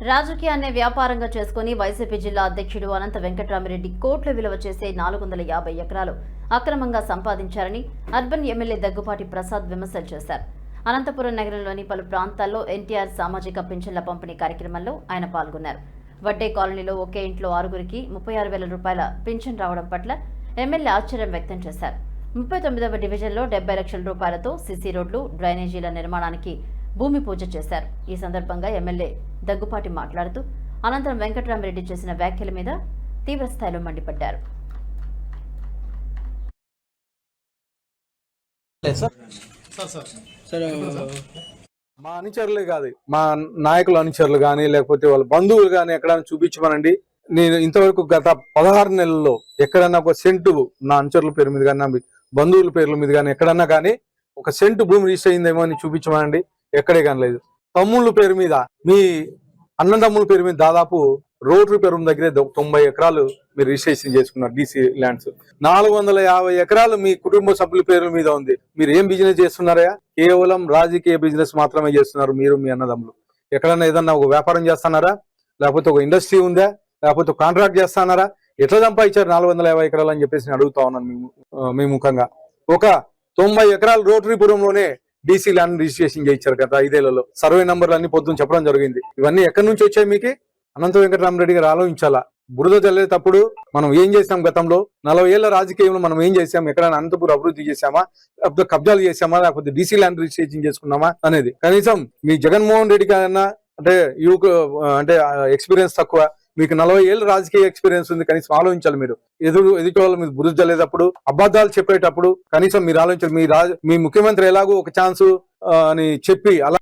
రాజకీయాన్ని వ్యాపారంగా చేసుకుని వైసీపీ జిల్లా అధ్యక్షుడు అనంత వెంకటరామిరెడ్డి కోట్ల విలువ చేసే నాలుగు వందల యాభై ఎకరాలు అక్రమంగా సంపాదించారని అర్బన్ ఎమ్మెల్యే దగ్గుపాటి ప్రసాద్ విమర్శలు చేశారు. అనంతపురం నగరంలోని పలు ప్రాంతాల్లో ఎన్టీఆర్ సామాజిక పింఛన్ల పంపిణీ కార్యక్రమంలో ఆయన పాల్గొన్నారు. వడ్డే కాలనీలో ఒకే ఇంట్లో ఆరుగురికి ముప్పై ఆరు వేల రూపాయల పింఛన్ రావడం పట్ల ఎమ్మెల్యే ఆశ్చర్యం వ్యక్తం చేశారు. ముప్పై తొమ్మిదవ డివిజన్లో డెబ్బై లక్షల రూపాయలతో సిసి రోడ్లు డ్రైనేజీల నిర్మాణానికి భూమి పూజ చేశారు. ఈ సందర్భంగా ఎమ్మెల్యే దగ్గుపాటి మాట్లాడుతూ అనంతరం వెంకటరామరెడ్డి చేసిన వ్యాఖ్యల మీద తీవ్రస్థాయిలో మండిపడ్డారు. సార్. మా అనుచరులే కాదు మా నాయకుల అనుచరులు కానీ లేకపోతే వాళ్ళ బంధువులు కానీ ఎక్కడైనా చూపించమనండి. నేను ఇంతవరకు గత పదహారు నెలల్లో ఎక్కడన్నా ఒక సెంటు నా అనుచరుల పేరు మీద కానీ నా బంధువుల పేర్ల మీద కానీ ఎక్కడన్నా కానీ ఒక సెంటు భూమి రిజిస్టర్ అయిందేమో అని చూపించమనండి. ఎక్కడే కనలేదు తమ్ముళ్ళ పేరు మీద మీ అన్నదమ్ముల పేరు మీద దాదాపు రోటరీ పేరు దగ్గరే తొంభై ఎకరాలు మీరు రిజిస్ట్రేషన్ చేసుకున్నారు డీసీ ల్యాండ్స్ నాలుగు వందల యాభై ఎకరాలు మీ కుటుంబ సభ్యుల పేర్ల మీద ఉంది. మీరు ఏం బిజినెస్ చేస్తున్నారా కేవలం రాజకీయ బిజినెస్ మాత్రమే చేస్తున్నారు మీరు మీ అన్నదమ్ములు. ఎక్కడన్నా ఏదన్నా ఒక వ్యాపారం చేస్తున్నారా? లేకపోతే ఒక ఇండస్ట్రీ ఉందా? లేకపోతే కాంట్రాక్ట్ చేస్తున్నారా? ఎట్లా సంపాదించారు నాలుగు వందల యాభై ఎకరాలు అని చెప్పేసి అడుగుతా ఉన్నాను మీ మీ ముఖంగా. ఒక తొంభై ఎకరాలు రోటరీపురంలోనే డీసీ ల్యాండ్ రిజిస్ట్రేషన్ చేయించారు గత ఐదేళ్ళలో. సర్వే నంబర్లు అన్ని పొద్దున్న చెప్పడం జరిగింది. ఇవన్నీ ఎక్కడి నుంచి వచ్చాయి మీకు? అనంత వెంకటరామరెడ్డి గారు ఆలోచించాలా? బురద చల్లేటప్పుడు మనం ఏం చేసాం గతంలో? నలభై ఏళ్ళ రాజకీయంలో మనం ఏం చేసాం? ఎక్కడైనా అనంతపురం అభివృద్ధి చేసామా లేకపోతే కబ్జాలు చేశామా? లేకపోతే డీసీ ల్యాండ్ రిజిస్ట్రేషన్ చేసుకున్నామా? అనేది. కనీసం మీ జగన్మోహన్ రెడ్డి కన్నా అంటే యువకు అంటే ఎక్స్పీరియన్స్ తక్కువ. మీకు నలభై ఏళ్ళ రాజకీయ ఎక్స్పీరియన్స్ ఉంది కనీసం ఆలోచించాలి మీరు. ఎదురు ఎదుటి వాళ్ళు మీరు బురద జల్లేటప్పుడు అబద్ధాలు చెప్పేటప్పుడు కనీసం మీరు ఆలోచించాలి మీ రాజ మీ ముఖ్యమంత్రి ఎలాగో ఒక ఛాన్స్ అని చెప్పి అలా